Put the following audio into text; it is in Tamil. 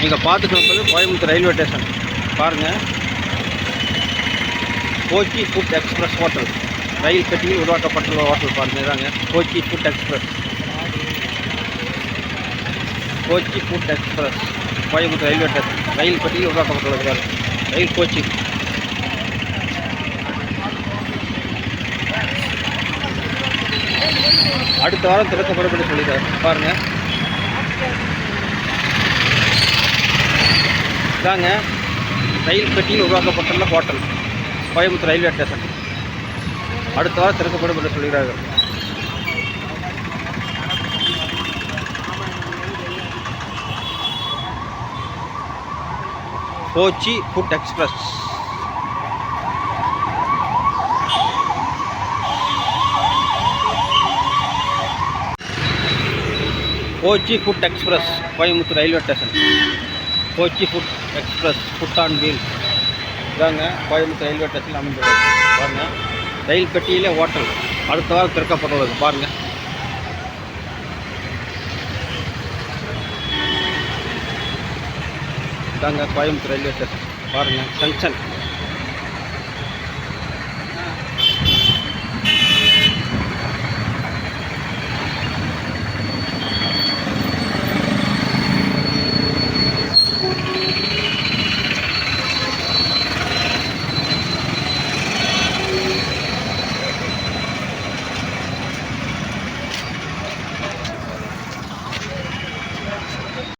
நீங்கள் பார்த்துட்டு இருப்பது கோயம்புத்தூர் ரயில்வே ஸ்டேஷன். பாருங்கள் கோச்சி ஃபுட் எக்ஸ்பிரஸ் ஹோட்டல். ரயில் பெட்டியில் உருவாக்கப்பட்டுள்ள ஹோட்டல் பாருங்கள் இதாங்க. Coach food express. Coach food express Coimbatore railway station. Rail பெட்டியில் உருவாக்கப்பட்டுள்ளது ரயில் கோச்சி. அடுத்த வாரம் திறக்கப்படும் என்று சொல்லியிருக்காரு. பாருங்கள் இதாங்க ரயில் பெட்டியில் உருவாக்கப்பட்டுள்ள ஹோட்டல் கோயம்புத்தூர் ரயில்வே ஸ்டேஷன். அடுத்த வாரம் திறக்கப்படும் என்று சொல்கிறார்கள். Coach food express. Coach food express Coimbatore railway station. Coach food express food on wheel இதாங்க கோயம்புத்தூர் ரயில்வே ஸ்டேஷன் அமைந்துள்ளது. பாருங்கள் ரயில் பெட்டியிலே ஹோட்டல் அடுத்த வாரம் திறக்கப்பட்டுள்ளது பாருங்கள் இதாங்க கோயம்புத்தூர் ரயில்வே ஸ்டேஷன் பாருங்கள் ஜங்ஷன்